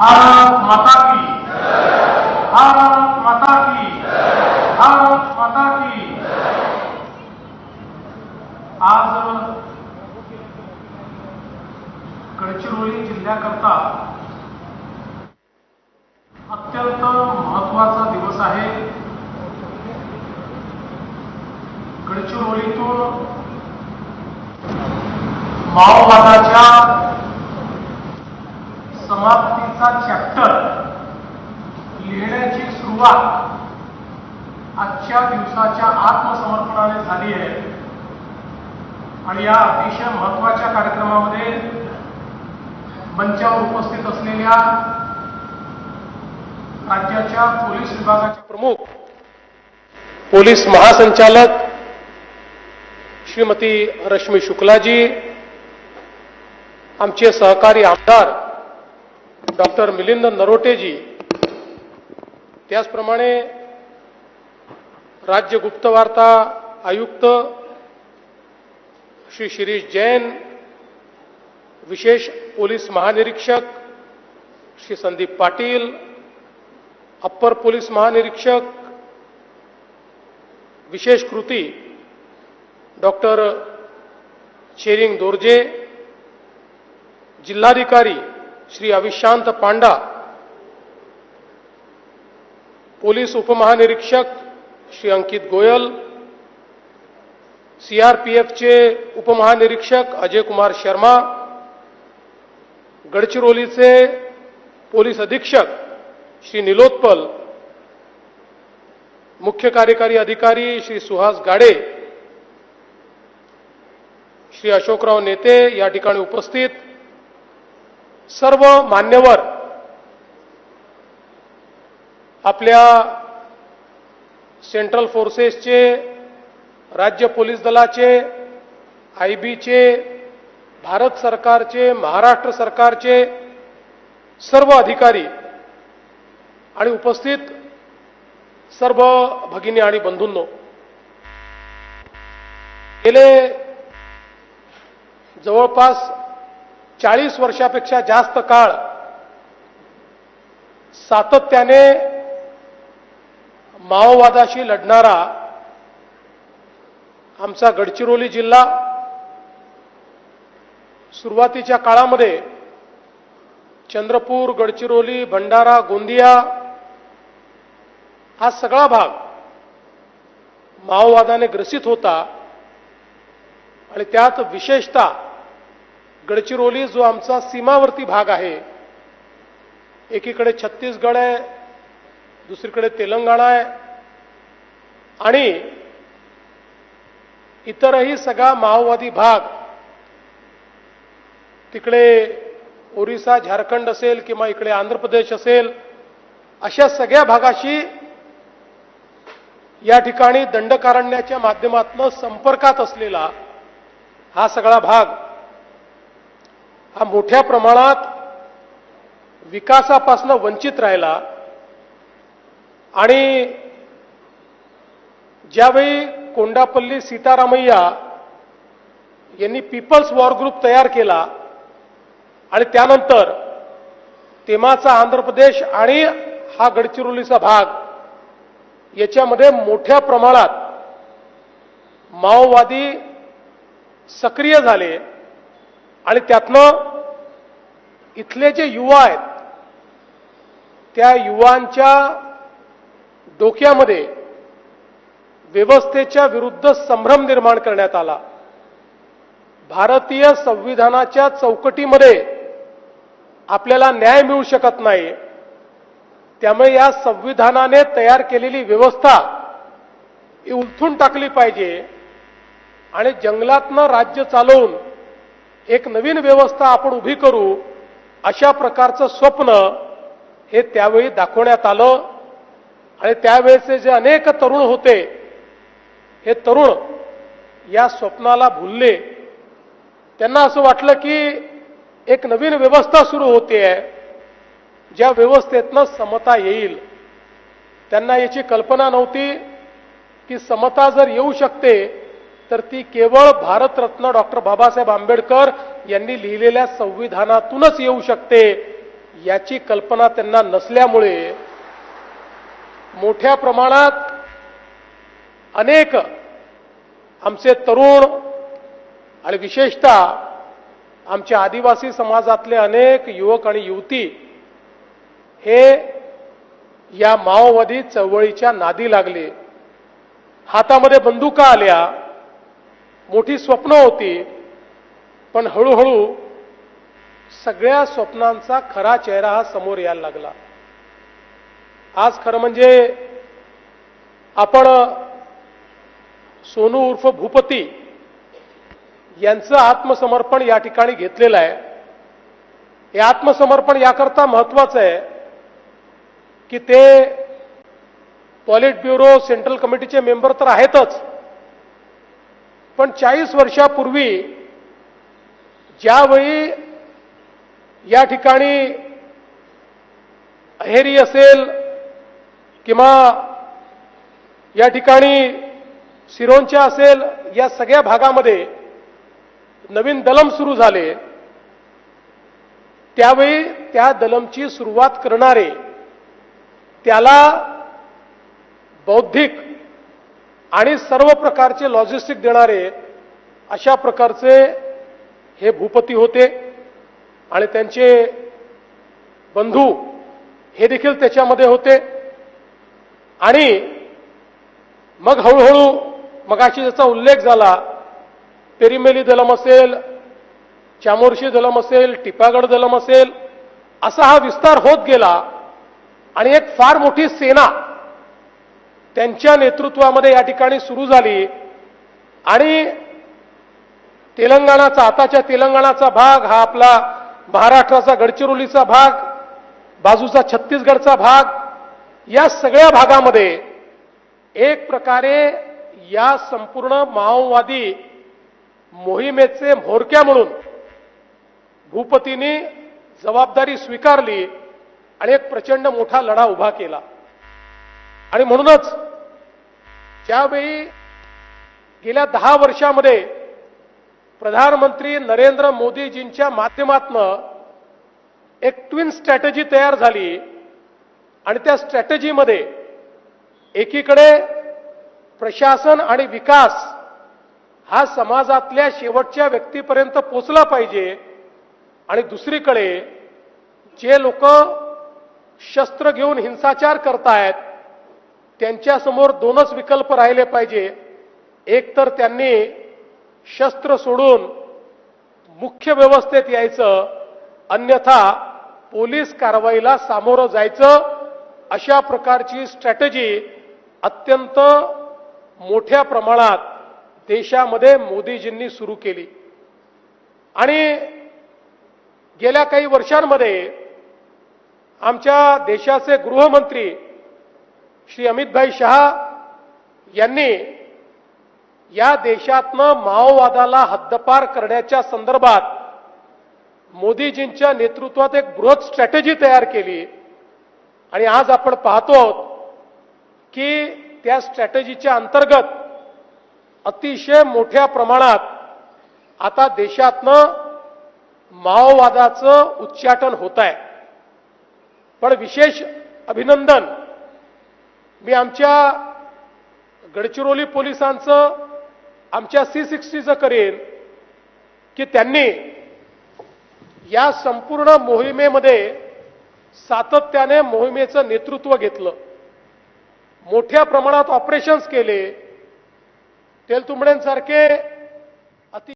भारत माता की। भारत माता की। भारत माता की। आज गडचिरोली जिल्ह्याकरता अत्यंत महत्त्वाचा दिवस आहे. गडचिरोलीतून माओवादाच्या समाप्तीचा चॅप्टर लिहिण्याची सुरुवात आजच्या दिवसाच्या आत्मसमर्पणाने झाली आहे. आणि या अतिशय महत्त्वाच्या कार्यक्रमामध्ये मंचावर उपस्थित असलेल्या राज्याच्या पोलीस विभागाचे प्रमुख पोलीस महासंचालक श्रीमती रश्मी शुक्लाजी आमचे सहकारी आमदार डॉक्टर मिलिंद नरोटेजी त्याचप्रमाणे राज्य गुप्तवार्ता आयुक्त श्री शिरीष जैन विशेष पोलीस महानिरीक्षक श्री संदीप पाटील अप्पर पोलीस महानिरीक्षक विशेष कृती डॉक्टर शेरिंग दोर्जे जिल्हाधिकारी श्री अविशांत पांडा पोलीस उपमहानिरीक्षक श्री अंकित गोयल सीआरपीएफचे उपमहानिरीक्षक अजय कुमार शर्मा गडचिरोलीचे पोलीस अधीक्षक श्री निलोत्पल मुख्य कार्यकारी अधिकारी श्री सुहास गाडे श्री अशोकराव नेते या ठिकाणी उपस्थित सर्व मान्यवर आपल्या सेंट्रल फोर्सेसचे राज्य पोलीस दलाचे आय बीचे भारत सरकारचे महाराष्ट्र सरकारचे सर्व अधिकारी आणि उपस्थित सर्व भगिनी आणि बंधूंनो गेले जवळपास चाळीस वर्षापेक्षा जास्त काळ सातत्याने माओवादाशी लढणारा आमचा गडचिरोली जिल्हा सुरुवातीच्या काळामध्ये चंद्रपूर गडचिरोली भंडारा गोंदिया हा सगळा भाग माओवादाने ग्रसित होता आणि त्यात विशेषतः गडचिरोली जो आमचा सीमावर्ती भाग आहे एकीकडे छत्तीसगड आहे दुसरीकडे तेलंगणा आहे आणि इतरही सगळा माओवादी भाग तिकडे ओरिसा झारखंड असेल किंवा इकडे आंध्र प्रदेश असेल अशा सगळ्या भागाशी या ठिकाणी दंडकारण्याच्या माध्यमातून संपर्कात असलेला हा सगळा भाग हा मोठ्या प्रमाणात विकासापासून वंचित राहिला. आणि ज्यावेळी कोंडापल्ली सीतारामय्या यांनी पीपल्स वॉर ग्रुप तयार केला आणि त्यानंतर तेमाचा आंध्र प्रदेश आणि हा गडचिरोलीचा भाग याच्यामध्ये मोठ्या प्रमाणात माओवादी सक्रिय झाले. आणि त्यातनं इथले जे युवा आहेत त्या युवांच्या डोक्यामध्ये व्यवस्थेच्या विरुद्ध संभ्रम निर्माण करण्यात आला. भारतीय संविधानाच्या चौकटीमध्ये आपल्याला न्याय मिळू शकत नाही. त्यामुळे या संविधानाने तयार केलेली व्यवस्था ही उलथून टाकली पाहिजे आणि जंगलातनं राज्य चालवून एक नवीन व्यवस्था आपण उभी करू अशा प्रकारचं स्वप्न हे त्यावेळी दाखवण्यात आलं. आणि त्यावेळेचे जे अनेक तरुण होते हे तरुण या स्वप्नाला भुलले. त्यांना असं वाटलं की एक नवीन व्यवस्था सुरू होते आहे ज्या व्यवस्थेतनं समता येईल. त्यांना याची कल्पना नव्हती की समता जर येऊ शकते तर ती केवळ भारतरत्न डॉक्टर बाबासाहेब आंबेडकर यांनी लिहिलेल्या संविधानातूनच येऊ शकते याची कल्पना त्यांना नसल्यामुळे मोठ्या प्रमाणात अनेक आमचे तरुण आणि विशेषतः आमच्या आदिवासी समाजातले अनेक युवक आणि युवती हे या माओवादी चळवळीच्या नादी लागले. हातामध्ये बंदुका आल्या. मोठी स्वप्न होती पण हळूहळू सगळ्या स्वप्नांचा खरा चेहरा हा समोर यायला लागला. आज खरं म्हणजे आपण सोनू उर्फ भूपती यांचं आत्मसमर्पण या ठिकाणी घेतलेलं आहे. हे आत्मसमर्पण याकरता महत्वाचं आहे की ते पॉलिट ब्युरो सेंट्रल कमिटीचे मेंबर तर आहेतच. पण चाळीस वर्षापूर्वी ज्यावेळी या ठिकाणी अहेरी असेल किंवा या ठिकाणी सिरोंच्या असेल या सगळ्या भागामध्ये नवीन दलम सुरू झाले. त्यावेळी त्या दलमची सुरुवात करणारे त्याला बौद्धिक आणि सर्व प्रकारचे लॉजिस्टिक देणारे अशा प्रकारचे हे भूपती होते आणि त्यांचे बंधू हे देखील त्याच्यामध्ये होते. आणि मग हळूहळू मगाशी ज्याचा उल्लेख झाला पेरिमेली दलम असेल चामोर्शी दलम असेल टिपागड दलम असेल असा हा विस्तार होत गेला आणि एक फार मोठी सेना त्यांच्या नेतृत्वामध्ये या ठिकाणी सुरू झाली. आणि तेलंगणाचा आताच्या तेलंगणाचा भाग हा आपला महाराष्ट्राचा गडचिरोलीचा भाग बाजूचा छत्तीसगडचा भाग या सगळ्या भागामध्ये एक प्रकारे या संपूर्ण माओवादी मोहिमेचे म्होरक्या म्हणून भूपतींनी जबाबदारी स्वीकारली आणि एक प्रचंड मोठा लढा उभा केला. आणि म्हणूनच ज्यावेळी गेल्या दहा वर्षामध्ये प्रधानमंत्री नरेंद्र मोदीजींच्या माध्यमातनं एक ट्विन स्ट्रॅटेजी तयार झाली आणि त्या स्ट्रॅटेजीमध्ये एकीकडे प्रशासन आणि विकास हा समाजातल्या शेवटच्या व्यक्तीपर्यंत पोचला पाहिजे आणि दुसरीकडे जे लोक शस्त्र घेऊन हिंसाचार करतायत त्यांच्यासमोर दोनच विकल्प राहिले पाहिजे. एक तर त्यांनी शस्त्र सोडून मुख्य व्यवस्थेत यायचं अन्यथा पोलीस कारवाईला सामोरं जायचं. अशा प्रकारची स्ट्रॅटेजी अत्यंत मोठ्या प्रमाणात देशामध्ये मोदीजींनी सुरू केली. आणि गेल्या काही वर्षांमध्ये आमच्या देशाचे गृहमंत्री श्री अमितभाई शहा यांनी या देशातनं माओवादाला हद्दपार करण्याच्या संदर्भात मोदीजींच्या नेतृत्वात एक बृहत स्ट्रॅटेजी तयार केली. आणि आज आपण पाहतो आहोत की त्या स्ट्रॅटेजीच्या अंतर्गत अतिशय मोठ्या प्रमाणात आता देशातनं माओवादाचं उच्चाटन होत आहे. पण विशेष अभिनंदन मी आमच्या गडचिरोली पोलिसांचं आमच्या सी सिक्स्टीचं करेन की त्यांनी या संपूर्ण मोहिमेमध्ये सातत्याने मोहिमेचं नेतृत्व घेतलं. मोठ्या प्रमाणात ऑपरेशन्स केले. तेलतुंबड्यांसारखे अति